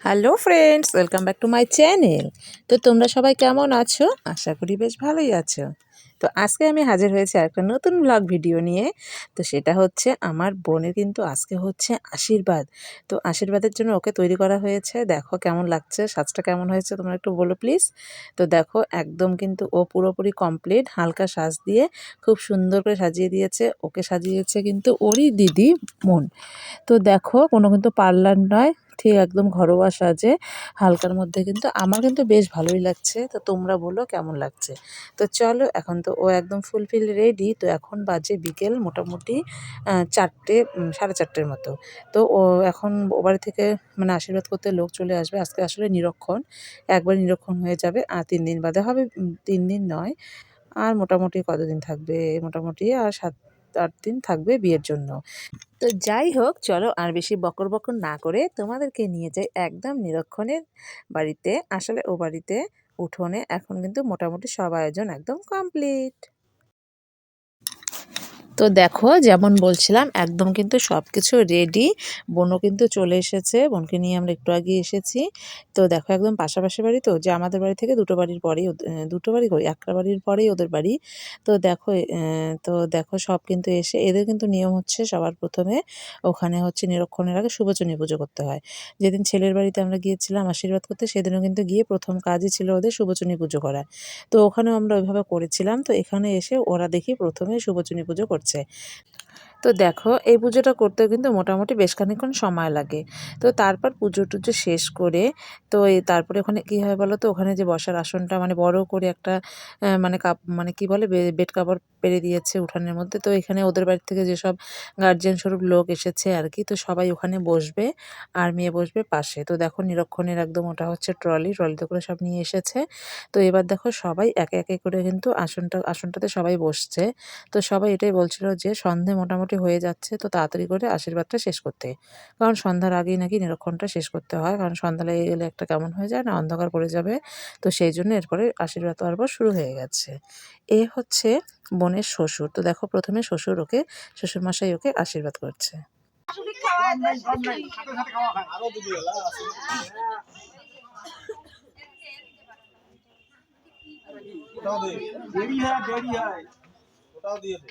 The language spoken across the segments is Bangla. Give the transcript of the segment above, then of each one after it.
Hello friends welcome back to my channel তো তোমরা সবাই কেমন আছো? আশা করি বেশ ভালোই আছো। তো আজকে আমি হাজির হয়েছি একটা নতুন ব্লগ ভিডিও নিয়ে। তো সেটা হচ্ছে আমার বোনের কিন্তু আজকে হচ্ছে আশীর্বাদ। তো আশীর্বাদের জন্য ওকে তৈরি করা হয়েছে। দেখো কেমন লাগছে, সাজটা কেমন হয়েছে, তোমরা একটু বলো প্লিজ তো দেখো একদম কিন্তু ও পুরোপুরি কমপ্লিট হালকা সাজ দিয়ে খুব সুন্দর করে সাজিয়ে দিয়েছে। ওকে সাজিয়েছে কিন্তু ওরই দিদি মন তো দেখো কোনো কিন্তু পার্লার নয় ঠিক একদম ঘরোয়া সাজে, হালকার মধ্যে কিন্তু আমার কিন্তু বেশ ভালোই লাগছে। তো তোমরা বলো কেমন লাগছে? তো চলো এখন তো ও একদম ফুলফিল রেডি তো এখন বাজে বিকেল মোটামুটি চারটে সাড়ে চারটের মতো। তো ও এখন ও বাড়ি থেকে মানে আশীর্বাদ করতে লোক চলে আসবে। আজকে আসলে নিরক্ষণ, একবার নিরক্ষণ হয়ে যাবে, আর তিন দিন বাদে হবে তিন দিন নয়, আর মোটামুটি কতদিন থাকবে? মোটামুটি আর সাত আট দিন থাকবে বিয়ের জন্য। তো যাই হোক, চলো আর বেশি বকর বকর না করে তোমাদেরকে নিয়ে যাই একদম নিরক্ষণের বাড়িতে। আসলে ও বাড়িতে উঠোনে এখন কিন্তু মোটামুটি সব আয়োজন একদম কমপ্লিট তো দেখো, যেমন বলছিলাম, একদম কিন্তু সব কিছু রেডি বোনও কিন্তু চলে এসেছে, বোনকে নিয়ে আমরা একটু আগে এসেছি। তো দেখো, একদম পাশাপাশি বাড়ি তো, যে আমাদের বাড়ি থেকে দুটো বাড়ির পরেই দুটো বাড়ি কই? একটা বাড়ির পরেই ওদের বাড়ি। তো দেখো তো দেখো, সব কিন্তু এসে, এদের কিন্তু নিয়ম হচ্ছে সবার প্রথমে ওখানে হচ্ছে নিরক্ষণের আগে শুভচনী পুজো করতে হয়। যেদিন ছেলের বাড়িতে আমরা গিয়েছিলাম আশীর্বাদ করতে, সেদিনও কিন্তু গিয়ে প্রথম কাজই ছিল ওদের শুভচনী পুজো করা। তো ওখানেও আমরা ওইভাবে করেছিলাম। তো এখানে এসে ওরা দেখি প্রথমে শুভচনী পুজো করছে। হচ্ছে তো দেখো, এই পুজোটা করতেও কিন্তু মোটামুটি বেশ খানিক্ষণ সময় লাগে। তো তারপর পুজো টুজো শেষ করে, তো তারপরে ওখানে কী হয় বলো তো, ওখানে যে বসার আসনটা মানে বড় করে একটা মানে কাপ মানে কি বলে বেড কাপড় পেরে দিয়েছে উঠানের মধ্যে। তো এখানে ওদের বাড়ি থেকে যেসব গার্জিয়ান স্বরূপ লোক এসেছে আর কি, তো সবাই ওখানে বসবে, আর মেয়ে বসবে পাশে। তো দেখো নিরক্ষণের একদম ওটা হচ্ছে ট্রলি ট্রলিতে করে সব নিয়ে এসেছে। তো এবার দেখো সবাই একে একে করে কিন্তু আসনটা, আসনটাতে সবাই বসছে। তো সবাই এটাই বলছিল যে সন্ধে মোটামুটি হয়ে যাচ্ছে, তো তাড়াতাড়ি করে আশীর্বাদটা শেষ করতে। কারণ সন্ধ্যার আগেই নাকি নিরক্ষণটা শেষ করতে হয়। কারণ সন্ধ্যা লেগে গেলে একটা কেমন হয়ে যায় না, অন্ধকার পড়ে যাবে। তো সেই জন্য এরপরে আশীর্বাদ তারপর শুরু হয়ে গেছে। এ হচ্ছে বোনের শ্বশুর। তো দেখো প্রথমে শ্বশুর ওকে, শ্বশুরমশাই ওকে আশীর্বাদ করছে। ওটাও দিয়ে দে।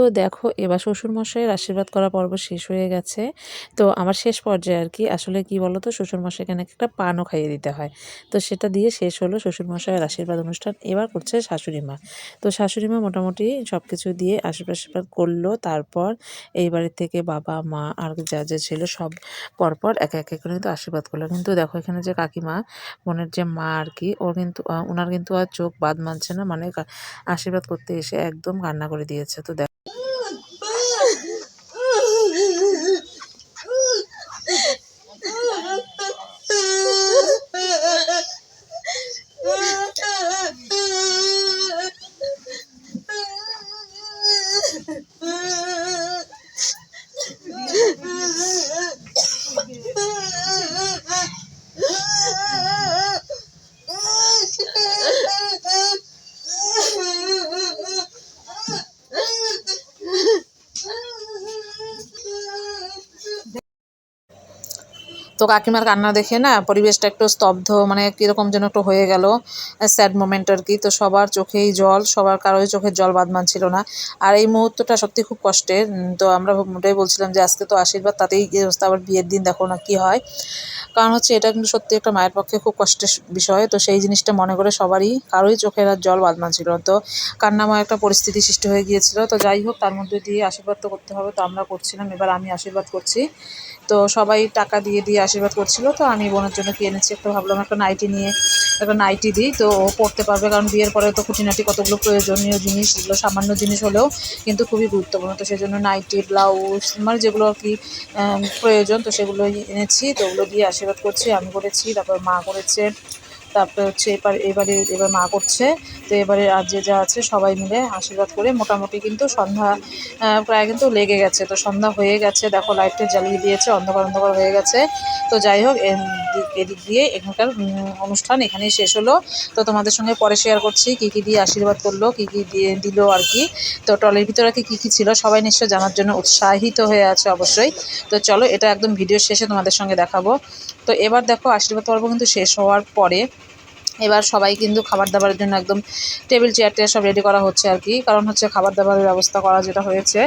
তো দেখো, এবার শ্বশুরমশাইয়ের আশীর্বাদ করা পর্ব শেষ হয়ে গেছে। তো আমার শেষ পর্যায়ে আর কি, আসলে কি বলো তো শ্বশুরমশাইকে নাকি একটা পানও খাইয়ে দিতে হয়। তো সেটা দিয়ে শেষ হলো শ্বশুরমশাইয়ের আশীর্বাদ অনুষ্ঠান, এবার করছে শাশুড়ি মা তো শাশুড়ি মা মোটামুটি সব কিছু দিয়ে আশীর্বাদ আশীর্বাদ করল, তারপর এই বাড়ির থেকে বাবা, মা আর যা যা ছিল সব পরপর একে একে করে কিন্তু আশীর্বাদ করল। কিন্তু দেখো, এখানে যে কাকিমা বোনের যে মা আর কি, ওর কিন্তু ওনার কিন্তু আর চোখ বাদ মানছে না মানে আশীর্বাদ করতে এসে একদম কান্না করে দিয়েছে। তো 嗯、তো কাকিমার কান্না দেখে না পরিবেশটা একটু স্তব্ধ মানে কীরকম যেন একটু হয়ে গেল স্যাড মোমেন্ট আর কি। তো সবার চোখেই জল, সবার কারোই চোখের জল বাদ মানছিল না। আর এই মুহূর্তটা সত্যি খুব কষ্টের। তো আমরা মোটাই বলছিলাম যে আজকে তো আশীর্বাদ, তাতেই আবার বিয়ের দিন, দেখো না কী হয়। কারণ হচ্ছে এটা কিন্তু সত্যি একটা মায়ের পক্ষে খুব কষ্টের বিষয়। তো সেই জিনিসটা মনে করে সবারই কারোই চোখের আর জল বাদ মানছিল তো কান্নাময় একটা পরিস্থিতি সৃষ্টি হয়ে গিয়েছিল। তো যাই হোক, তার মধ্যে দিয়ে আশীর্বাদ তো করতে হবে, তো আমরা করছিলাম। এবার আমি আশীর্বাদ করছি। তো সবাই টাকা দিয়ে দিয়ে আশীর্বাদ করছিল। তো আমি বোনের জন্য কি এনেছি একটা ভাবলাম একটা নাইটি নিয়ে একটা নাইটি দিই। তো ও পড়তে পারবে, কারণ বিয়ের পরে তো খুঁটিনাটি কতগুলো প্রয়োজনীয় জিনিস, এগুলো সামান্য জিনিস হলেও কিন্তু খুবই গুরুত্বপূর্ণ। তো সেই জন্য নাইটি, ব্লাউজ মানে যেগুলো আর কি প্রয়োজন, তো সেগুলো এনেছি। তো ওগুলো দিয়ে আশীর্বাদ করছি, আমি করেছি, তারপর মা করেছে। তারপরে হচ্ছে এবার, এবারে, এবার মা করছে। তো এবারে আর যে যা আছে সবাই মিলে আশীর্বাদ করে মোটামুটি কিন্তু সন্ধ্যা প্রায় কিন্তু লেগে গেছে। তো সন্ধ্যা হয়ে গেছে, দেখো লাইটটা জ্বালিয়ে দিয়েছে, অন্ধকার অন্ধকার হয়ে গেছে। তো যাই হোক এদিক দিয়ে এখানকার অনুষ্ঠান এখানেই শেষ হলো। তো তোমাদের সঙ্গে পরে শেয়ার করছি কী কী দিয়ে আশীর্বাদ করল, কী কী দিয়ে দিল আর কি। তো টলের ভিতরে কি, কী কী ছিল সবাই নিশ্চয় জানার জন্য উৎসাহিত হয়ে আছে অবশ্যই। তো চলো, এটা একদম ভিডিও শেষে তোমাদের সঙ্গে দেখাবো। তো এবার দেখো আশীর্বাদ পর্ব কিন্তু শেষ হওয়ার পরে এবার সবাই কিন্তু খাবার দাবারের জন্য একদম টেবিল, চেয়ার, টেয়ার সব রেডি করা হচ্ছে আর কি। কারণ হচ্ছে খাবার দাবারের ব্যবস্থা করা যেটা হয়েছে,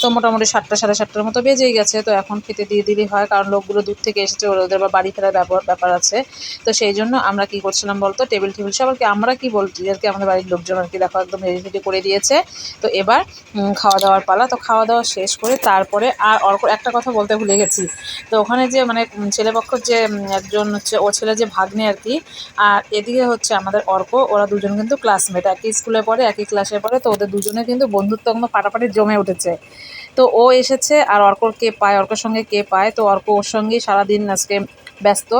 তো মোটামুটি সাতটা, সাড়ে সাতটার মতো বেজেই গেছে। তো এখন খেতে দিয়ে দিলেই হয়, কারণ লোকগুলো দূর থেকে এসেছে ওদের বা বাড়ি ফেরার ব্যাপার আছে। তো সেই জন্য আমরা কি করছিলাম বলতো, টেবিল টেবিল সব আর কি আমরা কি বলছি আর কি আমাদের বাড়ির লোকজন আর কি, দেখো একদম রেডি রেডি করে দিয়েছে। তো এবার খাওয়া দাওয়ার পালা, তো খাওয়া দাওয়া শেষ করে তারপরে আর অর্ক একটা কথা বলতে ভুলে গেছি। তো ওখানে যে মানে ছেলেপক্ষর যে একজন হচ্ছে, ও ছেলে যে ভাগ্নে আর কি, আর এদিকে হচ্ছে আমাদের অর্ক, ওরা দুজন কিন্তু ক্লাসমেট একই স্কুলে পড়ে, একই ক্লাসে পড়ে, তো ওদের দুজনে কিন্তু বন্ধুত্ব একদম ফাটাফাটি জমে উঠেছে। তো ও এসেছে আর অর্কর কে পায়, অর্কর সঙ্গে কে পায়? তো অর্ক ওর সঙ্গেই সারাদিন আজকে ব্যস্ত,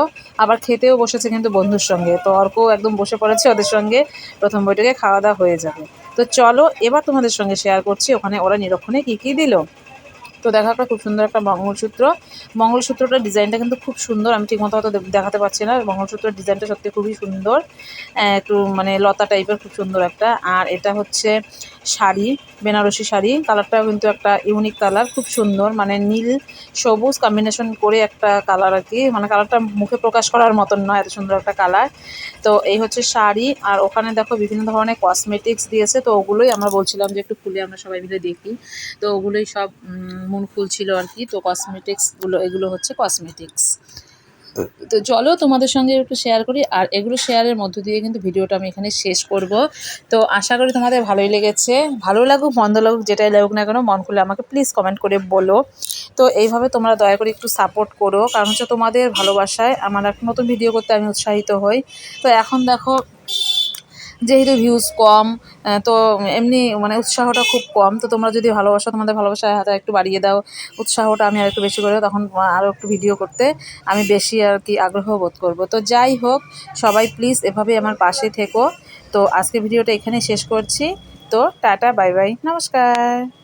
আবার খেতেও বসেছে কিন্তু বন্ধুর সঙ্গে। তো অর্ক একদম বসে পড়েছে ওদের সঙ্গে, প্রথম বইটাকে খাওয়া দাওয়া হয়ে যাবে। তো চলো, এবার তোমাদের সঙ্গে শেয়ার করছি, ওখানে ওরা নিরক্ষণে কী কী দিল? তো দেখা একটা খুব সুন্দর একটা মঙ্গলসূত্র। মঙ্গলসূত্রটার ডিজাইনটা কিন্তু খুব সুন্দর, আমি ঠিকমতো হয়তো দেখাতে পারছি না। মঙ্গলসূত্রের ডিজাইনটা সত্যি খুবই সুন্দর। একটু মানে লতা টাইপের খুব সুন্দর একটা। আর এটা হচ্ছে শাড়ি, বেনারসি শাড়ি। কালারটাও কিন্তু একটা ইউনিক কালার, খুব সুন্দর। মানে নীল, সবুজ কম্বিনেশন করে একটা কালার আর কি। মানে কালারটা মুখে প্রকাশ করার মতন নয়, এত সুন্দর একটা কালার। তো এই হচ্ছে শাড়ি। আর ওখানে দেখো বিভিন্ন ধরনের কসমেটিক্স দিয়েছে। তো ওগুলোই আমরা বলছিলাম যে একটু খুলে আমরা সবাই মিলে দেখি। তো ওগুলোই সব মন ফুল ছিল আর কি, তো কসমেটিক্সগুলো এগুলো হচ্ছে কসমেটিক্স তো চলো তোমাদের সঙ্গে একটু শেয়ার করি, আর এগুলো শেয়ারের মধ্য দিয়ে কিন্তু ভিডিওটা আমি এখানে শেষ করব। তো আশা করি তোমাদের ভালোই লেগেছে, ভালো লাগুক, মন্দ লাগুক, যেটাই লাগুক না কেন, মন খুলে আমাকে প্লিজ কমেন্ট করে বলো। তো এইভাবে তোমরা দয়া করে একটু সাপোর্ট করো, কারণ হচ্ছে তোমাদের ভালোবাসায় আমার এক নতুন ভিডিও করতে আমি উৎসাহিত হই। তো এখন দেখো যেহেতু ভিউজ কম তো এমনি মানে উৎসাহটা খুব কম। তো তোমরা যদি ভালোবাসো, তোমাদের ভালোবাসার হাতে একটু বাড়িয়ে দাও। উৎসাহটা আমি আর একটু বেশি করে তখন আরও একটু ভিডিও করতে আমি বেশি আর কি আগ্রহ বোধ করব। তো যাই হোক, সবাই প্লিজ এভাবে আমার পাশে থেকো। তো আজকে ভিডিওটা এখানে শেষ করছি। তো টাটা বাই বাই নমস্কার।